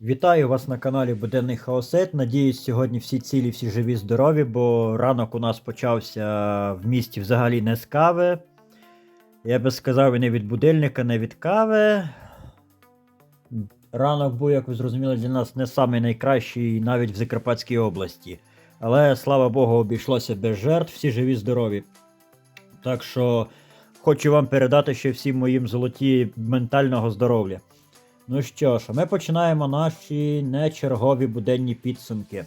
Вітаю вас на каналі Буденний Хаосет. Надіюсь, сьогодні всі цілі, всі живі, здорові, бо ранок у нас почався в місті взагалі не з кави. Я би сказав, і не від будильника, не від кави. Ранок був, як ви зрозуміли, для нас не самий найкращий навіть в Закарпатській області. Але слава Богу, обійшлося без жертв, всі живі, здорові. Так що хочу вам передати ще всім моїм золоті ментального здоров'я. Ну що ж, ми починаємо наші нечергові буденні підсумки.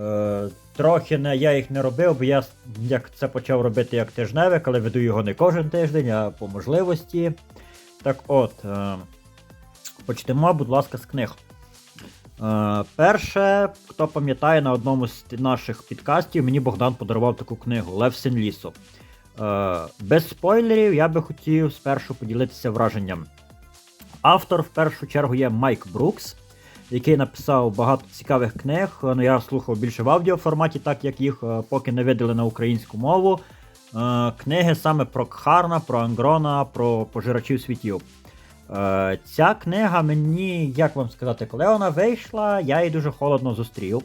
Е, трохи не, я їх не робив, бо я як це почав робити як тижневик, але веду його не кожен тиждень, а по можливості. Так от, е, почнемо, будь ласка, з книг. Е, перше, хто пам'ятає, на одному з наших підкастів мені Богдан подарував таку книгу Лев Син лісу. Е, без спойлерів я би хотів спершу поділитися враженням. Автор в першу чергу є Майк Брукс, який написав багато цікавих книг. Ну, я слухав більше в аудіоформаті, так як їх е, поки не видали на українську мову. Е, Книги саме про Кхарна, про Ангрона, про пожирачів світів. Е, Ця книга мені, як вам сказати, коли вона вийшла, я її дуже холодно зустрів.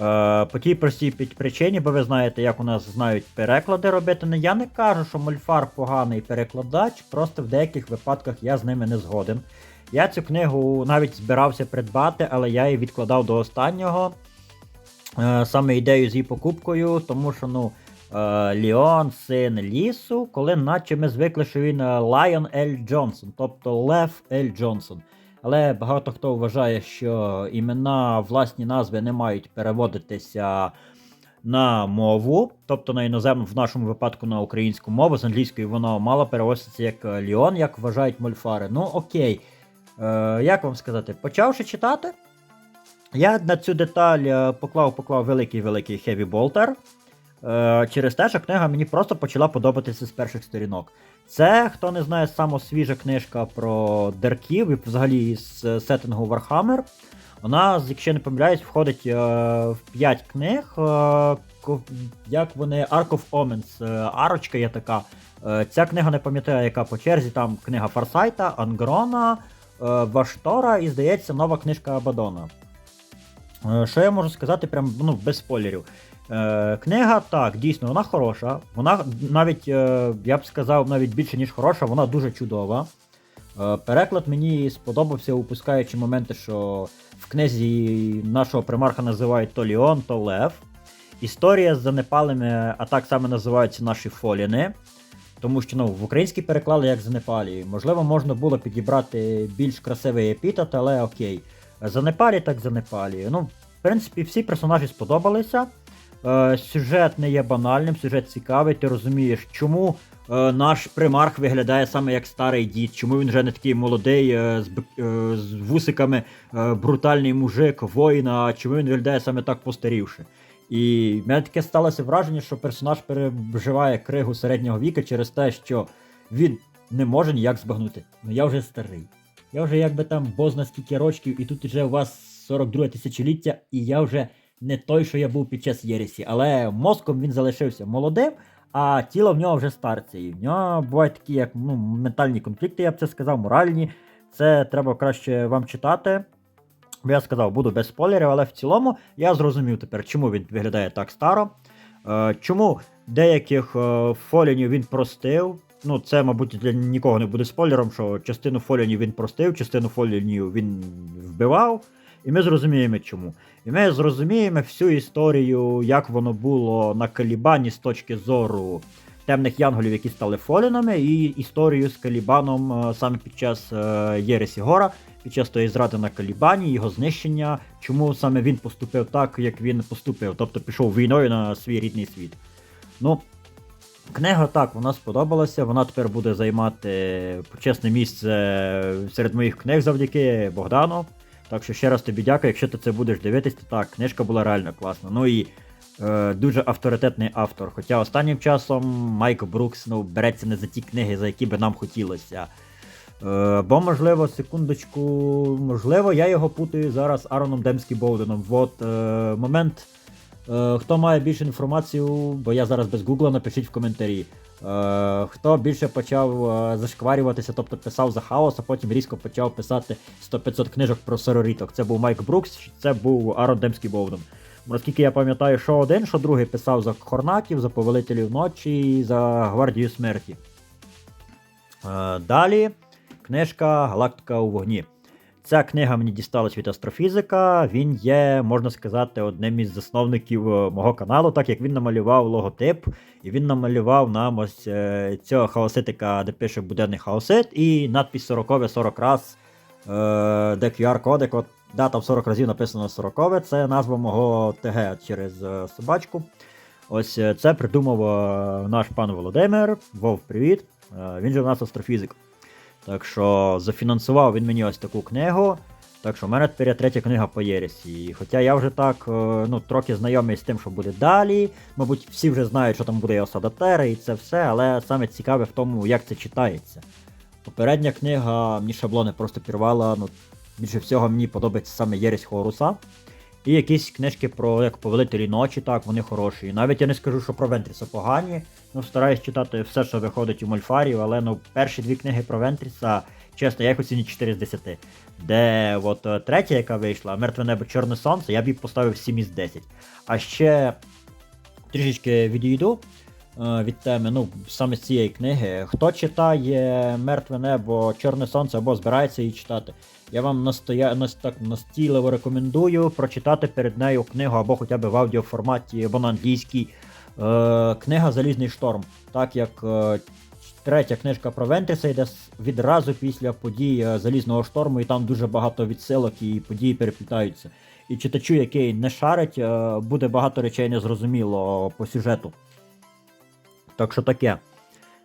Е, По тій простій причині, бо ви знаєте, як у нас знають переклади робити. Ну, я не кажу, що Мольфар поганий перекладач, просто в деяких випадках я з ними не згоден. Я цю книгу навіть збирався придбати, але я її відкладав до останнього. Е, Саме ідею з її покупкою, тому що ну, е, Ліон, син лісу, коли наче ми звикли, що він Лайон Ель Джонсон, тобто Лев Ель Джонсон. Але багато хто вважає, що імена власні назви не мають переводитися на мову, тобто на іноземну, в нашому випадку на українську мову. З англійської воно мало переводиться як Ліон, як вважають мольфари. Ну окей. Е, як вам сказати, почавши читати, я на цю деталь е, поклав поклав великий-великий хеві болтер. Через те, що книга мені просто почала подобатися з перших сторінок. Це, хто не знає, саме свіжа книжка про дерків і взагалі з е, сеттингу Warhammer. Вона, якщо не помиляюсь, входить е, в 5 книг. Е, як вони Ark of Omens, арочка є така. Ця книга не пам'ятаю, яка по черзі, там книга Фарсайта, Ангрона, Ваштора і, здається, нова книжка Абадона. Що я можу сказати, прям ну, без спойлерів. Е, книга, так, дійсно, вона хороша. Вона навіть, е, я б сказав, навіть більше, ніж хороша, вона дуже чудова. Е, переклад мені сподобався, упускаючи моменти, що в книзі нашого примарха називають то Ліон, то Лев. Історія з занепалими, а так саме називаються наші фоліни. Тому що ну, в українській переклали як занепалі. Можливо, можна було підібрати більш красивий епітет, але окей. Занепалі так занепалі. Ну, в принципі, всі персонажі сподобалися. Е, сюжет не є банальним, сюжет цікавий. Ти розумієш, чому е, наш примарх виглядає саме як старий дід, чому він вже не такий молодий, е, з, вусиками, брутальний мужик, воїн, а чому він виглядає саме так постарівши. І в мене таке сталося враження, що персонаж переживає кригу середнього віка через те, що він не може ніяк збагнути. Ну я вже старий. Я вже якби там бозна скільки рочків, і тут вже у вас 42 тисячоліття, і я вже не той, що я був під час Єресі. Але мозком він залишився молодим, а тіло в нього вже старце. І в нього бувають такі, як ну, ментальні конфлікти, я б це сказав, моральні. Це треба краще вам читати. Бо я сказав, буду без спойлерів, але в цілому я зрозумів тепер, чому він виглядає так старо. Е, чому деяких е, фолінів він простив. Ну, це, мабуть, для нікого не буде спойлером, що частину фолінів він простив, частину фолінів він вбивав. І ми зрозуміємо чому. І ми зрозуміємо всю історію, як воно було на Калібані з точки зору темних янголів, які стали фолінами, і історію з Калібаном е, саме під час е, Єресі Гора, під час тої зради на Калібані, його знищення, чому саме він поступив так, як він поступив, тобто пішов війною на свій рідний світ. Ну, книга так, вона сподобалася, вона тепер буде займати почесне місце серед моїх книг завдяки Богдану. Так що ще раз тобі дякую, якщо ти це будеш дивитись, то так, книжка була реально класна. Ну і е, дуже авторитетний автор. Хоча останнім часом Майк Брукс ну, береться не за ті книги, за які би нам хотілося. Е, бо, можливо, секундочку, можливо, я його путаю зараз з Ароном Демські Боуденом. От е, момент хто має більше інформацію, бо я зараз без гугла, напишіть в коментарі. Е, хто більше почав е, зашкварюватися, тобто писав за хаос, а потім різко почав писати 100-500 книжок про сороріток. Це був Майк Брукс, це був Арон Демський Боуден. Наскільки я пам'ятаю, що один, що другий писав за Хорнаків, за Повелителів ночі і за Гвардію смерті. Е, Далі книжка Галактика у вогні. Ця книга мені дісталась від астрофізика. Він є, можна сказати, одним із засновників е, мого каналу, так як він намалював логотип, і він намалював нам ось е, цього хаоситика, де пише буденний хаосит, і надпись 40 40 раз, е, де QR-кодик. От, да, там 40 разів написано 40 це назва мого ТГ через собачку. Ось це придумав наш пан Володимир. Вов, привіт. Він же у нас астрофізик. Так що зафінансував він мені ось таку книгу. Так що в мене тепер є третя книга по Єресі. Хоча я вже так е, ну, трохи знайомий з тим, що буде далі. Мабуть, всі вже знають, що там буде і осада Тери і це все, але саме цікаве в тому, як це читається. Попередня книга мені шаблони просто пірвала. Ну, більше всього мені подобається саме Єресь Хоруса. І якісь книжки про як повелителі ночі, так, вони хороші. І навіть я не скажу, що про Вентріса погані. Ну, стараюсь читати все, що виходить у Мольфарів, але ну, перші дві книги про Вентріса, чесно, я їх оцінюю 4 з 10. Де от е, третя, яка вийшла, Мертве небо Чорне Сонце, я б їй поставив 7 із 10. А ще трішечки відійду від теми, ну, саме з цієї книги. Хто читає Мертве небо, Чорне Сонце або збирається її читати, я вам настоя... нас... так, настійливо рекомендую прочитати перед нею книгу або хоча б в аудіоформаті, або на англійській. Е, книга Залізний шторм. Так як е, третя книжка про Вентріса йде відразу після подій е, Залізного шторму, і там дуже багато відсилок і події переплітаються. І читачу, який не шарить, е, буде багато речей незрозуміло по сюжету. Так що таке.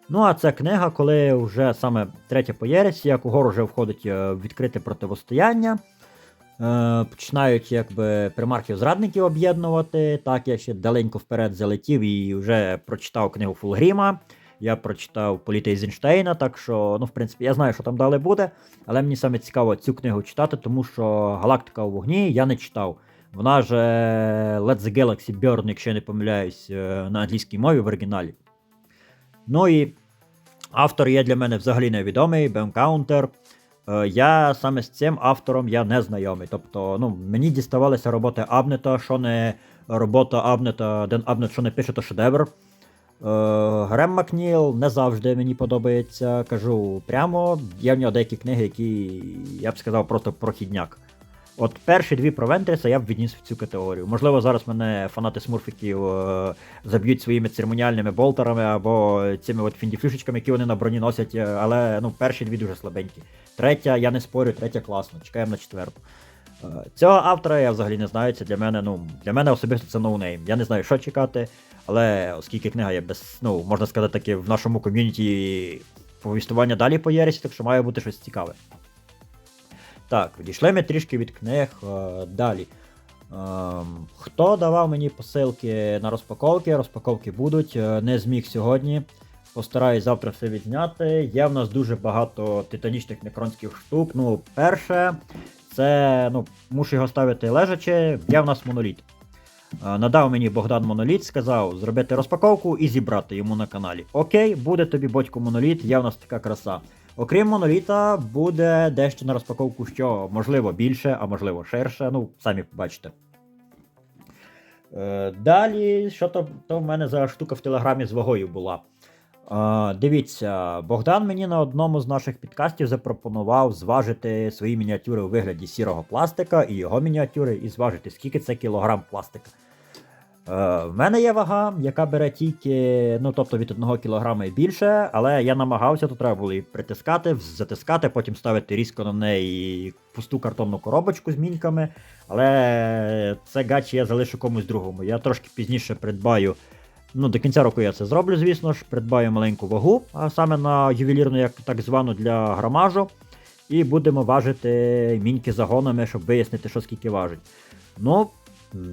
Ну, а ця книга, коли вже саме третя по Єресі, як угору вже входить е, відкрите противостояння. Е, починають якби примархів зрадників об'єднувати. Так, я ще даленько вперед залетів і вже прочитав книгу Фулгріма. Я прочитав Політа Ейзенштейна, так що, ну, в принципі, я знаю, що там далі буде. Але мені саме цікаво цю книгу читати, тому що Галактика у вогні я не читав. Вона же Let the Galaxy Burn, якщо я не помиляюсь, е, на англійській мові в оригіналі. Ну і автор є для мене взагалі невідомий, Бем Каунтер. Е, Я саме з цим автором я не знайомий. Тобто, ну, мені діставалися роботи Абнета, що не робота Абнета, Ден Абнет, що не пише, то шедевр. Е, Грем Макніл не завжди мені подобається. Кажу прямо, є в нього деякі книги, які я б сказав просто прохідняк. От перші дві про Вентріса я б відніс в цю категорію. Можливо, зараз мене фанати смурфіків е, заб'ють своїми церемоніальними болтерами або цими от фіндіфюшечками, які вони на броні носять, е, але ну, перші дві дуже слабенькі. Третя, я не спорю, третя класно, чекаємо на четверту. Е, Цього автора я взагалі не знаю. Це для мене, ну, для мене особисто це ноунейм. Я не знаю, що чекати, але оскільки книга є без, ну, можна сказати, таки в нашому ком'юніті повістування далі по Єресі, так що має бути щось цікаве. Так, відійшли ми трішки від книг. е, Далі. Ем, хто давав мені посилки на розпаковки? Розпаковки будуть. е, Не зміг сьогодні. Постараюсь завтра все відзняти. Є в нас дуже багато титанічних некронських штук. Ну, перше, це ну, мушу його ставити лежачи. Є в нас моноліт. Е, Надав мені Богдан моноліт, сказав зробити розпаковку і зібрати йому на каналі. Окей, буде тобі батько моноліт, є в нас така краса. Окрім моноліта, буде дещо на розпаковку, що можливо більше, а можливо ширше. Ну, самі побачите. Е, далі, що то, то в мене за штука в телеграмі з вагою була. Е, дивіться, Богдан мені на одному з наших підкастів запропонував зважити свої мініатюри у вигляді сірого пластика і його мініатюри, і зважити, скільки це кілограм пластика. Е, в мене є вага, яка бере тільки, ну тобто від 1 кг і більше, але я намагався, то треба було її притискати, затискати, потім ставити різко на неї пусту картонну коробочку з міньками. Але це гачі я залишу комусь другому. Я трошки пізніше придбаю. Ну, до кінця року я це зроблю, звісно ж. Придбаю маленьку вагу, а саме на ювелірну, як так звану для грамажу. І будемо важити міньки загонами, щоб вияснити, що скільки важить. Ну,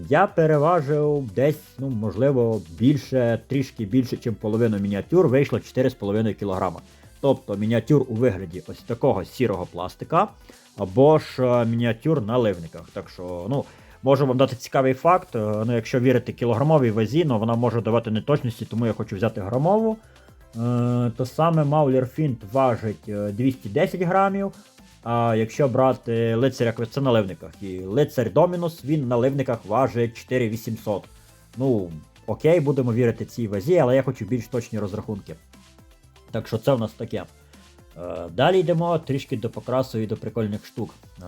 я переважив десь, ну, можливо, більше, трішки більше, ніж половину мініатюр, вийшло 4,5 кг. Тобто мініатюр у вигляді ось такого сірого пластика, або ж е, мініатюр на ливниках. Так що, ну, Можу вам дати цікавий факт. е, Ну, якщо вірити кілограмовій вазі, ну вона може давати неточності, тому я хочу взяти грамову. Е, то саме Маулер Фінт важить е, 210 грамів. А якщо брати лицаря, на ливниках. І лицар Домінус, він на ливниках важить 4800. Ну, окей, будемо вірити цій вазі, але я хочу більш точні розрахунки. Так що це в нас таке. Е, Далі йдемо трішки до покрасу і до прикольних штук. Е,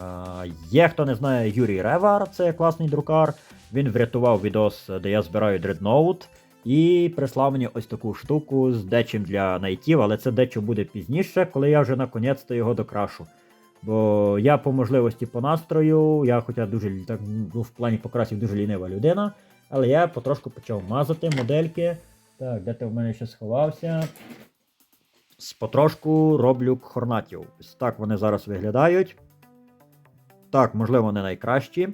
Є, хто не знає, Юрій Ревар, це класний друкар. Він врятував відос, де я збираю дредноут. І прислав мені ось таку штуку з дечим для найтів, але це дечо буде пізніше, коли я вже наконець-то його докрашу. Бо я по можливості по настрою, я хоча дуже так, ну, в плані покрасів дуже лінива людина, але я потрошку почав мазати модельки. Так, де ти в мене ще сховався? Потрошку роблю хорнатів. Ось так вони зараз виглядають. Так, можливо, не найкращі.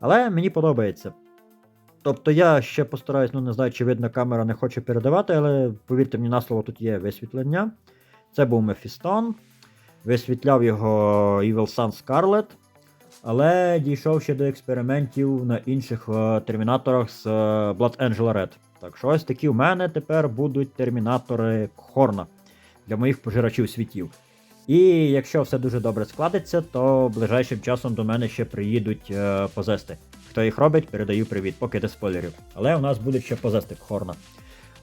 Але мені подобається. Тобто я ще постараюсь, ну не знаю, чи видно, камера не хоче передавати, але повірте мені на слово, тут є висвітлення. Це був Мефістон. Висвітляв його Evil Sun Scarlet. Але дійшов ще до експериментів на інших е, термінаторах з е, Blood Angel Red. Так що ось такі в мене тепер будуть термінатори Хорна для моїх пожирачів світів. І якщо все дуже добре складеться, то ближайшим часом до мене ще приїдуть е, позести. Хто їх робить, передаю привіт, поки до спойлерів. Але у нас буде ще позести Хорна.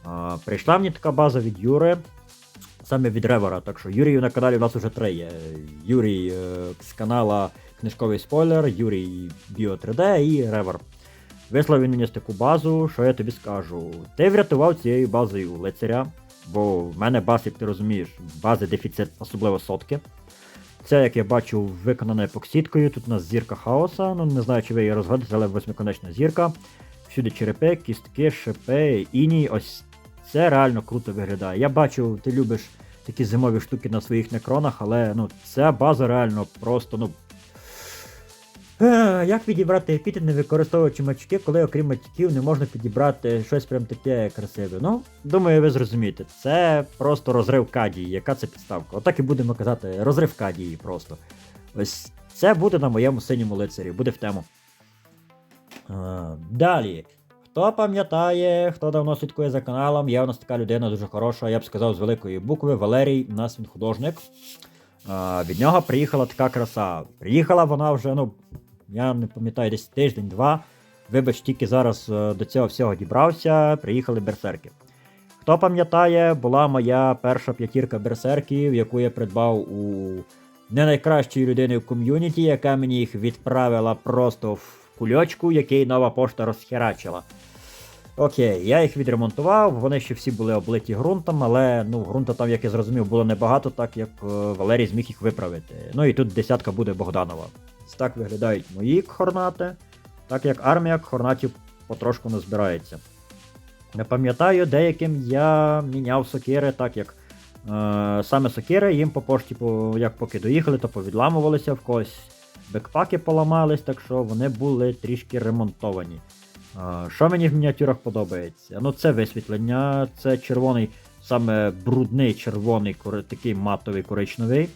А, прийшла мені така база від Юри, саме від Ревера. Так що Юрію на каналі у нас вже три є. Юрій е, з канала Книжковий спойлер, Юрій Біо 3D і Ревер. Вислав він мені таку базу, що я тобі скажу. Ти врятував цією базою лицаря, бо в мене баз, як ти розумієш, бази дефіцит, особливо сотки. Це, як я бачу, виконане епоксидкою. Тут у нас зірка хаоса. Ну не знаю, чи ви її розгадите, але восьмиконечна зірка. Всюди черепи, кістки, шипи, іній. Ось це реально круто виглядає. Я бачу, ти любиш такі зимові штуки на своїх некронах, але ну, ця база реально просто, ну. Е, Як підібрати епітет, не використовуючи мачки, коли окрім матюків не можна підібрати щось прям таке красиве. Ну, думаю, ви зрозумієте. Це просто розрив кадії. Яка це підставка? Отак і будемо казати, розрив кадії просто. Ось це буде на моєму синьому лицарі, буде в тему. Е, Далі. Хто пам'ятає, хто давно слідкує за каналом, є у нас така людина дуже хороша, я б сказав, з великої букви Валерій, у нас він художник. А, від нього приїхала така краса. Приїхала вона вже, ну, я не пам'ятаю, десь тиждень-два. Вибач, тільки зараз е, до цього всього дібрався, приїхали берсерки. Хто пам'ятає, була моя перша п'ятірка берсерків, яку я придбав у не найкращої людини в ком'юніті, яка мені їх відправила просто в кульочку, який нова пошта розхерачила. Окей, я їх відремонтував, вони ще всі були облиті ґрунтом, але ну, ґрунта там, як я зрозумів, було небагато, так як е, Валерій зміг їх виправити. Ну і тут десятка буде Богданова. Так виглядають мої хорнати, так як армія хорнатів потрошку не збирається. Не пам'ятаю, деяким я міняв сокири, так як е, саме сокири їм по пошті, по, як поки доїхали, то повідламувалися в когось. Бекпаки поламались, так що вони були трішки ремонтовані. Що мені в мініатюрах подобається? Ну, це висвітлення, це червоний, саме брудний червоний, такий матовий коричневий.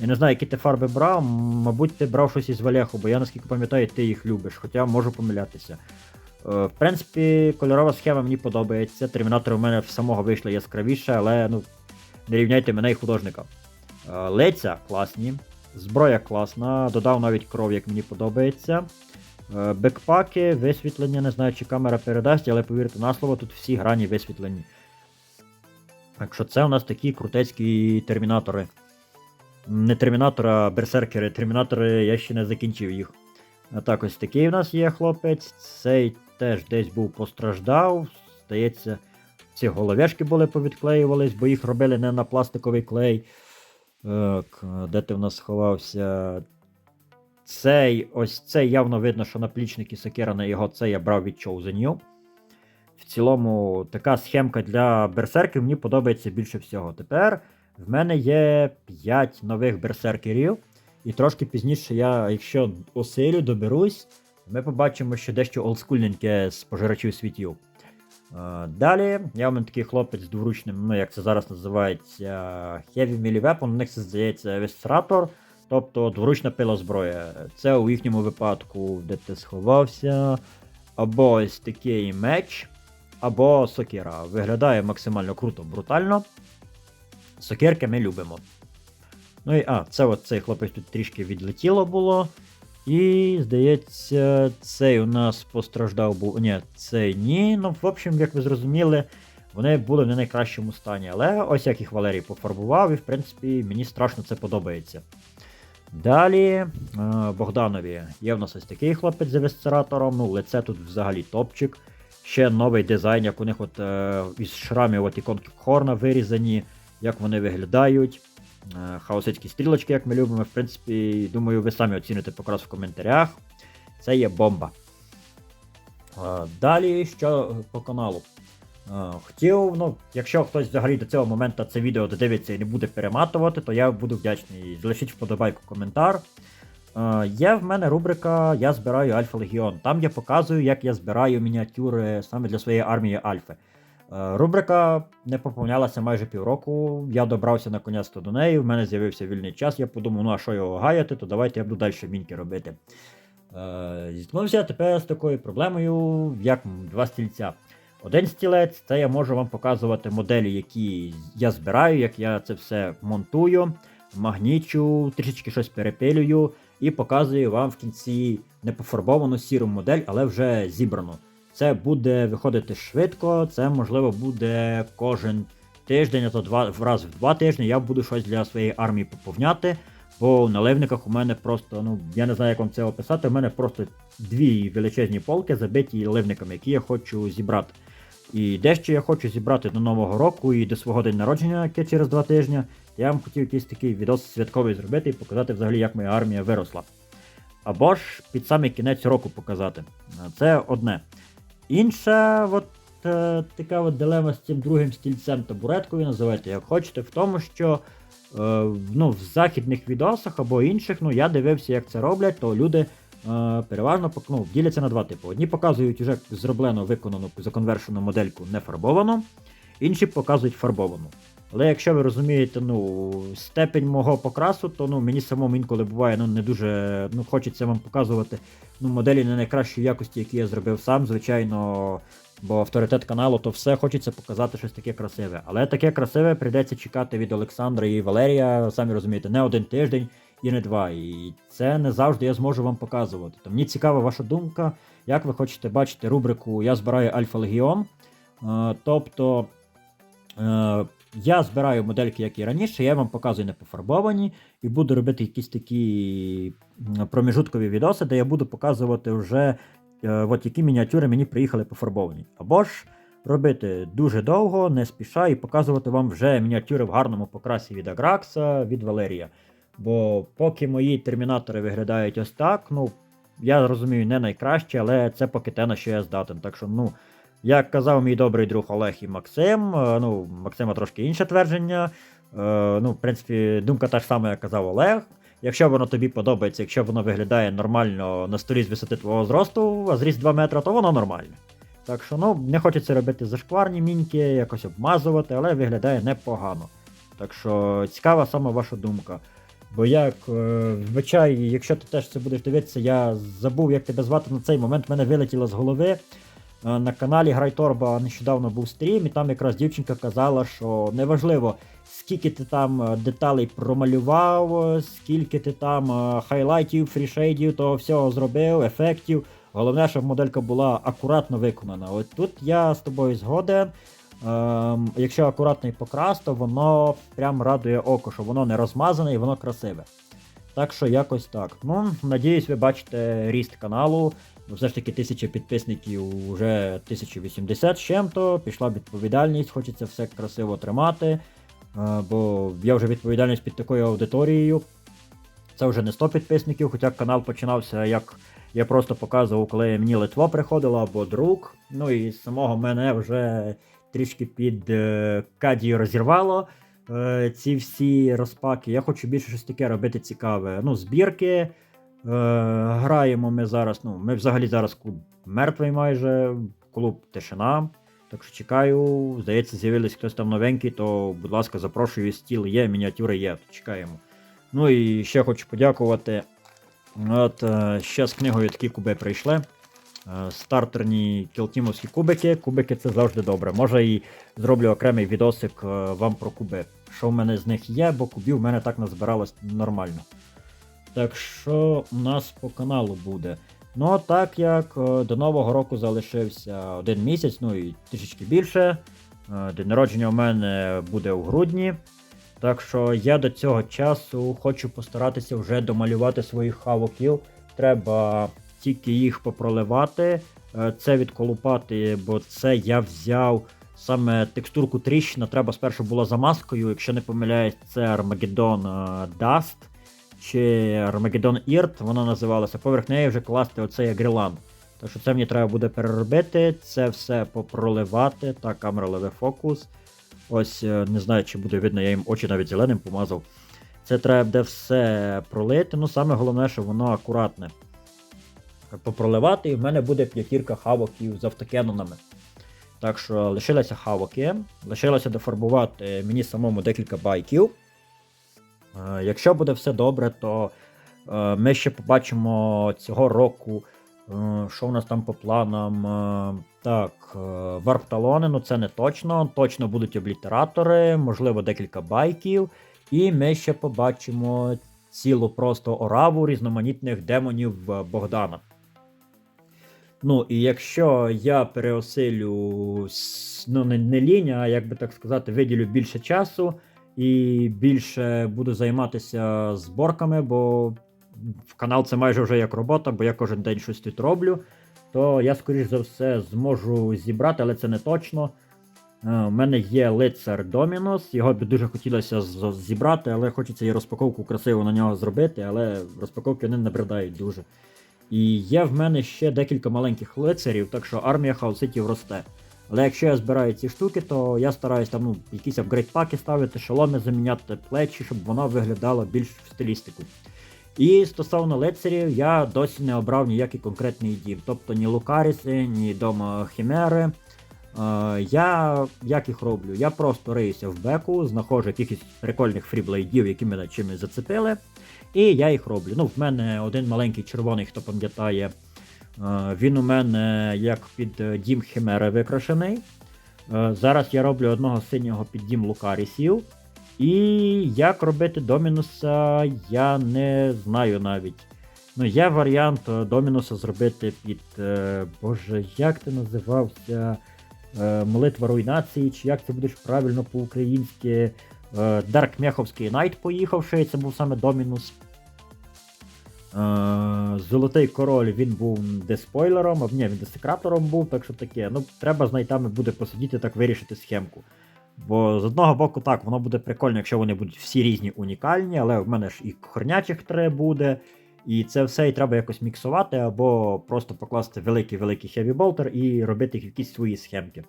Я не знаю, які ти фарби брав, мабуть, ти брав щось із Валеху, бо я наскільки пам'ятаю, ти їх любиш, хоча можу помилятися. Е, В принципі, кольорова схема мені подобається. Термінатори у мене в самого вийшли яскравіше, але ну, не рівняйте мене і художника. Е, Лиця класні, зброя класна, додав навіть кров, як мені подобається. Е, Бекпаки, висвітлення, не знаю, чи камера передасть, але повірте на слово, тут всі грані висвітлені. Так що це у нас такі крутецькі термінатори. Не термінатори, а берсеркери. Термінатори я ще не закінчив їх. А так, ось такий у нас є хлопець. Цей теж десь був постраждав. Здається, ці головешки були повідклеювались, бо їх робили не на пластиковий клей. Так, де ти в нас сховався? Цей, ось цей явно видно, що наплічник і на його це я брав від You. В цілому, така схемка для берсерків мені подобається більше всього. Тепер в мене є 5 нових берсеркерів. І трошки пізніше я, якщо осилю, доберусь, ми побачимо ще дещо олдскульненьке з пожирачів світів. Е, Далі, я мене такий хлопець з двуручним, ну як це зараз називається, Heavy Melee Weapon, у них це здається Вестратор. тобто дворучна пила зброя. Це у їхньому випадку, де ти сховався, або ось такий меч, або сокира. Виглядає максимально круто, брутально. Сокирки ми любимо. Ну і а, це от цей хлопець тут трішки відлетіло було. І, здається, цей у нас постраждав був. Ні, цей ні. Ну, в общем, як ви зрозуміли, вони були в не найкращому стані. Але ось як їх Валерій пофарбував, і в принципі мені страшно це подобається. Далі е, Богданові. Є в нас ось такий хлопець з евесцератором. Ну, лице тут взагалі топчик. Ще новий дизайн, як у них от е, із шрамів от іконки Хорна вирізані, як вони виглядають. Е, Хаосицькі стрілочки, як ми любимо. В принципі, думаю, ви самі оціните покрас в коментарях. Це є бомба. Е, Далі, що по каналу. Е, Хотів, ну, якщо хтось взагалі до цього моменту це відео додивиться і не буде перематувати, то я буду вдячний. Залишіть вподобайку коментар. Є в мене рубрика Я збираю Альфа Легіон. Там я показую, як я збираю мініатюри саме для своєї армії Альфи. Е, Рубрика не поповнялася майже півроку. Я добрався наконець до неї. В мене з'явився вільний час. Я подумав, ну а що його гаяти, то давайте я буду далі мінки робити. Е, Зіткнувся тепер з такою проблемою, як два стільця. Один стілець це я можу вам показувати моделі, які я збираю, як я це все монтую, магнічу, трішечки щось перепилюю і показую вам в кінці непофарбовану сіру модель, але вже зібрану. Це буде виходити швидко, це можливо буде кожен тиждень, а то два раз в два тижні я буду щось для своєї армії поповняти. Бо в наливниках у мене просто, ну я не знаю, як вам це описати. У мене просто дві величезні полки забиті ливниками, які я хочу зібрати. І дещо я хочу зібрати до Нового року і до свого день народження, яке через два тижні. Я вам хотів якийсь такий відос святковий зробити і показати взагалі, як моя армія виросла. Або ж під самий кінець року показати. Це одне. Інша от, е, така от дилема з цим другим стільцем табуреткою, називайте як хочете, в тому, що е, ну, в західних відосах або інших, ну я дивився, як це роблять, то люди е, переважно ну, діляться на два типи. Одні показують вже зроблено, виконану, законвершену модельку не фарбовану, інші показують фарбовану. Але якщо ви розумієте, ну, степень мого покрасу, то ну, мені самому інколи буває ну, не дуже ну, хочеться вам показувати ну, моделі не найкращої якості, які я зробив сам, звичайно, бо авторитет каналу, то все хочеться показати щось таке красиве. Але таке красиве прийдеться чекати від Олександра і Валерія, самі розумієте, не один тиждень і не два. І це не завжди я зможу вам показувати. То мені цікава ваша думка, як ви хочете бачити рубрику Я збираю Альфа Легіон. Е, Тобто. Я збираю модельки, як і раніше, я вам показую не пофарбовані, і буду робити якісь такі проміжуткові відоси, де я буду показувати вже, е, от які мініатюри мені приїхали пофарбовані. Або ж робити дуже довго, не спіша, і показувати вам вже мініатюри в гарному покрасі від Агракса, від Валерія. Бо поки мої термінатори виглядають ось так, ну, я розумію, не найкраще, але це поки те, на що я здатен. Так що, ну. Як казав мій добрий друг Олег і Максим, е, ну, Максима трошки інше твердження. Е, ну, в принципі, думка та ж сама, як казав Олег. Якщо воно тобі подобається, якщо воно виглядає нормально на столі з висоти твого зросту, а зріст 2 метри, то воно нормальне. Так що, ну, не хочеться робити зашкварні міньки, якось обмазувати, але виглядає непогано. Так що цікава саме ваша думка. Бо як, е, звичай, якщо ти теж це будеш дивитися, я забув, як тебе звати на цей момент, мене вилетіло з голови. Е, На каналі Грайторба нещодавно був стрім, і там якраз дівчинка казала, що неважливо, скільки ти там е, деталей промалював, е, скільки ти там хайлайтів, фрішейдів, того всього зробив, ефектів. Головне, щоб моделька була акуратно виконана. От тут я з тобою згоден. Ем, якщо акуратний покрас, то воно прям радує око, що воно не розмазане і воно красиве. Так що якось так. Ну, надіюсь, ви бачите ріст каналу. Ну, все ж таки 1000 підписників вже 1080 з чим-то, пішла відповідальність, хочеться все красиво тримати. е, Бо я вже відповідальність під такою аудиторією. Це вже не 100 підписників, хоча канал починався як я просто показував, коли мені Литво приходило або друг. Ну і самого мене вже трішки під е, кадію розірвало е, ці всі розпаки. Я хочу більше щось таке робити цікаве. Ну, збірки. Е, граємо ми зараз. Ну, ми взагалі зараз клуб мертвий майже, клуб тишина. Так що чекаю. Здається, з'явились хтось там новенький, то, будь ласка, запрошую, стіл є, мініатюри є, то чекаємо. Ну і ще хочу подякувати. От е, ще з книгою такі куби прийшли. Е, Стартерні кілтімовські кубики. Кубики це завжди добре. Може і зроблю окремий відосик вам про куби. Що в мене з них є, бо кубів в мене так назбиралось нормально. Так що у нас по каналу буде. Ну, так як е, до Нового року залишився один місяць, ну і трішечки більше. Е, День народження у мене буде у грудні. Так що я до цього часу хочу постаратися вже домалювати своїх хавоків. Треба тільки їх попроливати, е, це відколупати, бо це я взяв саме текстурку тріщина. Треба спершу було замазкою. Якщо не помиляюсь, це Armageddon Dust чи Armageddon Irt, вона називалася. Поверх неї вже класти оцей агрилан. Так що це мені треба буде переробити, це все попроливати. Так, камера лове фокус. Ось е, не знаю, чи буде видно, я їм очі навіть зеленим помазав. Це треба буде все пролити. Ну, саме головне, що воно акуратне. Попроливати, і в мене буде п'ятірка хавоків з автокенонами. Так що лишилися хавоки, лишилося дофарбувати мені самому декілька байків. Е, Якщо буде все добре, то е, ми ще побачимо цього року, е, що у нас там по планам. Так, варп-талони, ну це не точно. Точно будуть облітератори, можливо, декілька байків. І ми ще побачимо цілу просто ораву різноманітних демонів Богдана. Ну, і якщо я переосилю ну, не, не лінь, а як би так сказати, виділю більше часу і більше буду займатися зборками, бо в канал це майже вже як робота, бо я кожен день щось тут роблю, то я, скоріш за все, зможу зібрати, але це не точно. Е, У мене є лицар Домінус, його б дуже хотілося зібрати, але хочеться і розпаковку красиво на нього зробити, але розпаковки не набридають дуже. І є в мене ще декілька маленьких лицарів, так що армія хаоситів росте. Але якщо я збираю ці штуки, то я стараюсь там ну, якісь апгрейд паки ставити, шоломи заміняти плечі, щоб воно виглядало більш в стилістику. І стосовно лицарів, я досі не обрав ніякий конкретний дім. Тобто ні Лукаріси, ні Дом Хімери. Е, я як їх роблю? Я просто риюся в беку, знаходжу якихось прикольних фріблейдів, які мене чимось зацепили. І я їх роблю. Ну, в мене один маленький червоний, хто пам'ятає. Е, Він у мене як під е, дім Химери викрашений. Е, Зараз я роблю одного синього під дім Лукарісів. І як робити Домінуса, я не знаю навіть. Ну, є варіант Домінуса зробити під. Боже, як ти називався? Молитва руйнації, чи як це будеш правильно по-українськи? Дарк Меховський Найт поїхавши, це був саме Домінус. Е, Золотий король він був деспойлером, ні, він десекратором був, так що таке. Ну, треба з найтами буде посидіти так вирішити схемку. Бо з одного боку, так, воно буде прикольно, якщо вони будуть всі різні унікальні, але в мене ж і хорнячих три буде. І це все і треба якось міксувати, або просто покласти великий-великий bolter і робити якісь свої схемки.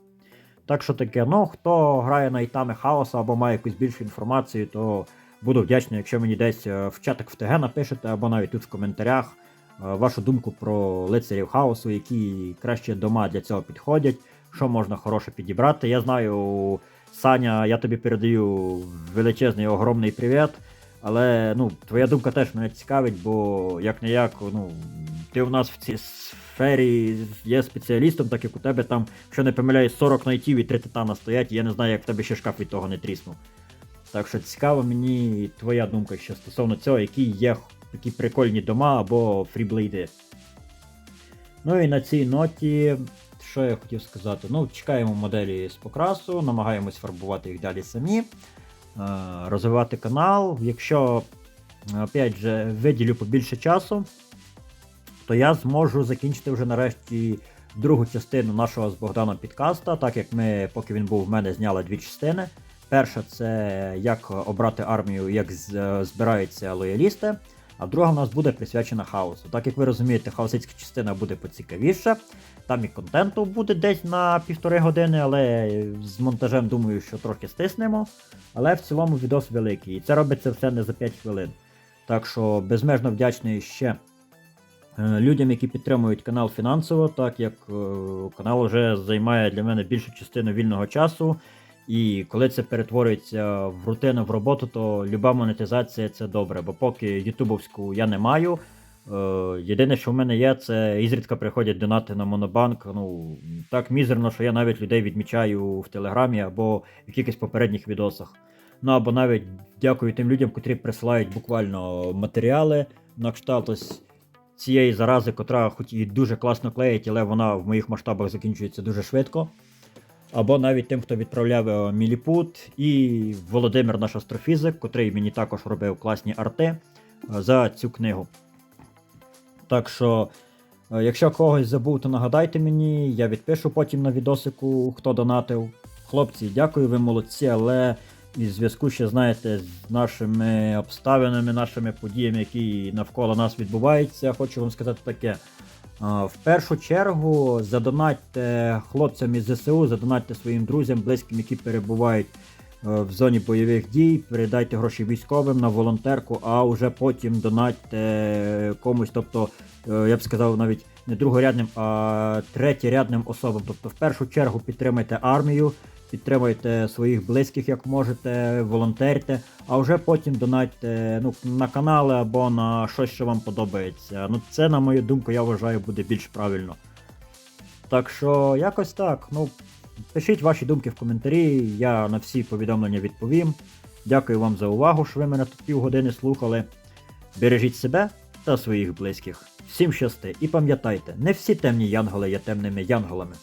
Так що таке, ну хто грає на ітами хаоса або має якусь більшу інформацію, то буду вдячний, якщо мені десь е, в чатик в ТГ напишете, або навіть тут в коментарях е, вашу думку про лицарів хаосу, які краще дома для цього підходять, що можна хороше підібрати. Я знаю, Саня, я тобі передаю величезний огромний привіт. Але ну, твоя думка теж мене цікавить, бо як не як, ну, ти в нас в цій сфері є спеціалістом, так як у тебе там, якщо не помиляюсь, 40 найтів і 3 титана стоять, і я не знаю, як в тебе ще шкаф від того не тріснув. Так що цікава мені твоя думка ще стосовно цього, які є такі прикольні дома або фріблейди. Ну і на цій ноті, що я хотів сказати? Ну, чекаємо моделі з покрасу, намагаємось фарбувати їх далі самі, е, розвивати канал. Якщо, опять же, виділю побільше часу, то я зможу закінчити вже нарешті другу частину нашого з Богданом підкаста, так як ми, поки він був в мене, зняли дві частини. Перша це як обрати армію, як збираються лоялісти. А друга в нас буде присвячена хаосу. Так як ви розумієте, хаосицька частина буде поцікавіше. Там і контенту буде десь на півтори години, але з монтажем думаю, що трохи стиснемо. Але в цілому відос великий. І це робиться все не за 5 хвилин. Так що безмежно вдячний ще е, людям, які підтримують канал фінансово, так як е, канал вже займає для мене більшу частину вільного часу. І коли це перетворюється в рутину, в роботу, то люба монетизація це добре, бо поки ютубовську я не маю. Е, єдине, що в мене є, це ізрідка приходять донати на Монобанк. Ну, так мізерно, що я навіть людей відмічаю в Телеграмі або в якихось попередніх відосах. Ну або навіть дякую тим людям, котрі присилають буквально матеріали на кшталт ось цієї зарази, котра хоч і дуже класно клеїть, але вона в моїх масштабах закінчується дуже швидко. Або навіть тим, хто відправляв е, Міліпут, і Володимир, наш астрофізик, котрий мені також робив класні арти е, за цю книгу. Так що, е, якщо когось забув, то нагадайте мені, я відпишу потім на відосику, хто донатив. Хлопці, дякую, ви молодці, але і в зв'язку ще, знаєте, з нашими обставинами, нашими подіями, які навколо нас відбуваються, хочу вам сказати таке. В першу чергу задонатьте хлопцям із ЗСУ, задонатьте своїм друзям, близьким, які перебувають е, в зоні бойових дій, передайте гроші військовим на волонтерку, а вже потім донатьте комусь, тобто, е, я б сказав, навіть не другорядним, а третєрядним особам. Тобто, в першу чергу підтримайте армію, підтримайте своїх близьких, як можете, волонтерте, а вже потім донатьте ну, на канали або на щось, що вам подобається. Ну, це, на мою думку, я вважаю, буде більш правильно. Так що, якось так. Ну, пишіть ваші думки в коментарі, я на всі повідомлення відповім. Дякую вам за увагу, що ви мене тут півгодини слухали. Бережіть себе та своїх близьких. Всім щасти і пам'ятайте, не всі темні янголи є темними янголами.